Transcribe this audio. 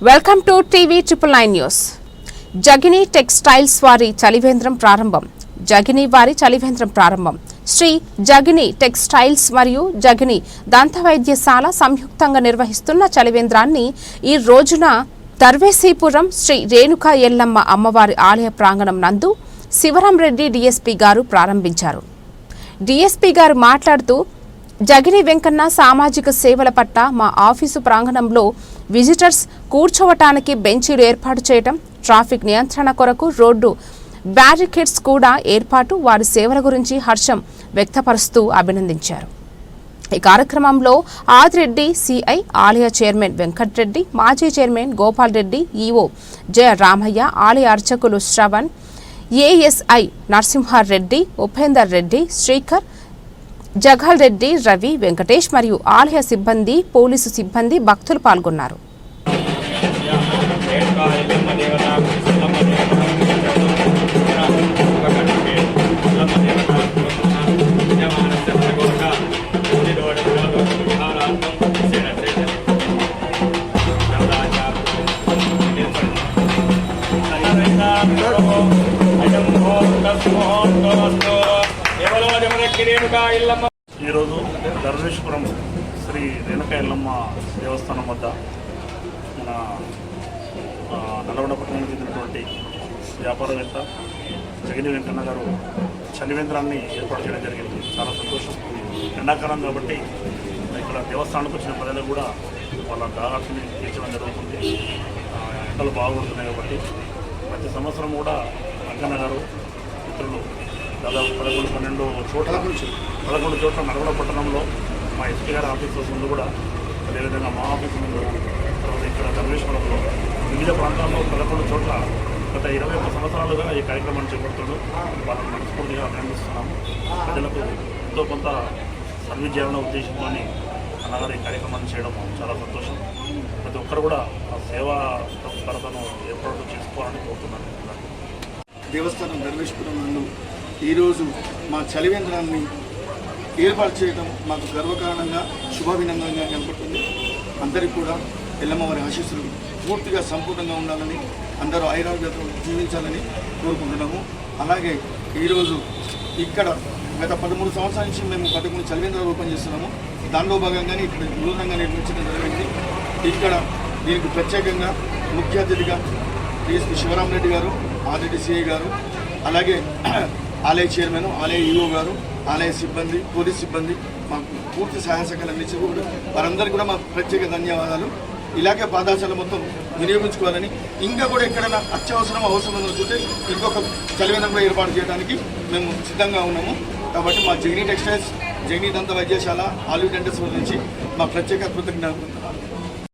Welcome to TV triple nine news Jagini textiles వారి చలివేంద్రం ప్రారంభం జగిని వారి చలివేంద్రం ప్రారంభం శ్రీ జగిని టెక్స్టైల్స్ మరియు జగిని దంత వైద్యశాల సంయుక్తంగా నిర్వహిస్తున్న చలివేంద్రాన్ని ఈ రోజున దర్వేశీపురం శ్రీ రేణుకా ఎల్లమ్మ అమ్మవారి ఆలయ ప్రాంగణం నందు శివరాం రెడ్డి గారు ప్రారంభించారు డిఎస్పీ గారు మాట్లాడుతూ జగిని వెంకన్న సామాజిక సేవల పట్ల మా ఆఫీసు ప్రాంగణంలో విజిటర్స్ కూర్చోవటానికి బెంచీలు ఏర్పాటు చేయటం ట్రాఫిక్ నియంత్రణ కొరకు రోడ్డు బ్యారికేడ్స్ కూడా ఏర్పాటు వారి సేవల గురించి హర్షం వ్యక్తపరుస్తూ అభినందించారు. ఈ కార్యక్రమంలో ఆదిరెడ్డి సిఐ ఆలయ చైర్మన్ వెంకట్రెడ్డి మాజీ చైర్మన్ గోపాల్ రెడ్డి ఈఓ జయ రామయ్య ఆలయ అర్చకులు శ్రవణ్ ఏఎస్ఐ నరసింహారెడ్డి ఉపేందర్ రెడ్డి శ్రీకర్ జగల్ రెడ్డి రవి వెంకటేష్ మరియు ఆలయ సిబ్బంది పోలీసు సిబ్బంది భక్తులు పాల్గొన్నారు. ఇల్లమ్మ ఈరోజు ధర్మేశ్వరం శ్రీ రేణుక ఎల్లమ్మ దేవస్థానం వద్ద మన నల్గొండ పట్టణానికి చెందినటువంటి వ్యాపారవేత్త జగని వెంకన్న గారు చలివేంద్రాన్ని ఏర్పాటు చేయడం జరిగింది. చాలా సంతోషం. ఎండాకాలం కాబట్టి ఇక్కడ దేవస్థానానికి వచ్చిన ప్రజలకు కూడా వాళ్ళ దాహార్తిని తీర్చడం జరుగుతుంది. ఎండలు బాగుంటున్నాయి కాబట్టి ప్రతి సంవత్సరం కూడా వెంకన్న గారు మిత్రులు దాదాపు పదకొండు పన్నెండు చోట్ల పదకొండు చోట్ల నల్గొండ పట్టణంలో మా ఎస్పీ గారి ఆఫీస్ ముందు కూడా అదేవిధంగా మా ఆఫీస్ ముందు తర్వాత ఇక్కడ ధర్మేశ్వరంలో వివిధ ప్రాంతాల్లో పదకొండు చోట్ల గత ఇరవై ఒక్క సంవత్సరాలుగా ఈ కార్యక్రమాన్ని చేపడుతున్నాడు వాళ్ళని మనస్ఫూర్తిగా అభినందిస్తున్నాము. ప్రజలకు ఎంతో కొంత సర్వీజీవన ఉద్దేశంతో అన్నగారు ఈ కార్యక్రమాన్ని చేయడం చాలా సంతోషం. ప్రతి ఒక్కరు కూడా ఆ సేవా తత్పరతను ఏర్పాటు చేసుకోవాలని కోరుతున్నాను. దేవస్థానం ధర్మేశ్వరం నందు ఈరోజు మా చలివేంద్రాన్ని ఏర్పాటు చేయడం మాకు గర్వకారణంగా శుభాభినందనంగా కనపడుతుంది. అందరికీ కూడా ఎల్లమ్మవారి ఆశీస్సులు పూర్తిగా సంపూర్ణంగా ఉండాలని అందరూ ఐరాగ్యతలు జీవించాలని కోరుకుంటున్నాము. అలాగే ఈరోజు ఇక్కడ గత పదమూడు సంవత్సరాల నుంచి మేము పదకొండు చలివేంద్రాలు ఓపెన్ చేస్తున్నాము. దానిలో భాగంగానే ఇక్కడ నూతనంగా నిర్మించడం జరిగింది. ఇక్కడ దీనికి ప్రత్యేకంగా ముఖ్య అతిథిగా డిఎస్పీ శివరామరెడ్డి గారు ఆర్రెడ్డి సిఐ గారు అలాగే ఆలయ చైర్మన్ ఆలయ ఈఓ గారు ఆలయ సిబ్బంది పోలీస్ సిబ్బంది మాకు పూర్తి సహాయ సహకారం కూడా వారందరికీ కూడా మా ప్రత్యేక ధన్యవాదాలు. ఇలాగే పాదాశాలు మొత్తం వినియోగించుకోవాలని ఇంకా కూడా ఎక్కడైనా అత్యవసరం అవసరం చూస్తే ఇంకొక చలివేంద్రంలో ఏర్పాటు చేయడానికి మేము సిద్ధంగా ఉన్నాము. కాబట్టి మా జగిని టెక్స్టైల్స్ జగిని దంత వైద్యశాల ఆలివ్ డెంటల్స్ నుంచి మా ప్రత్యేక కృతజ్ఞత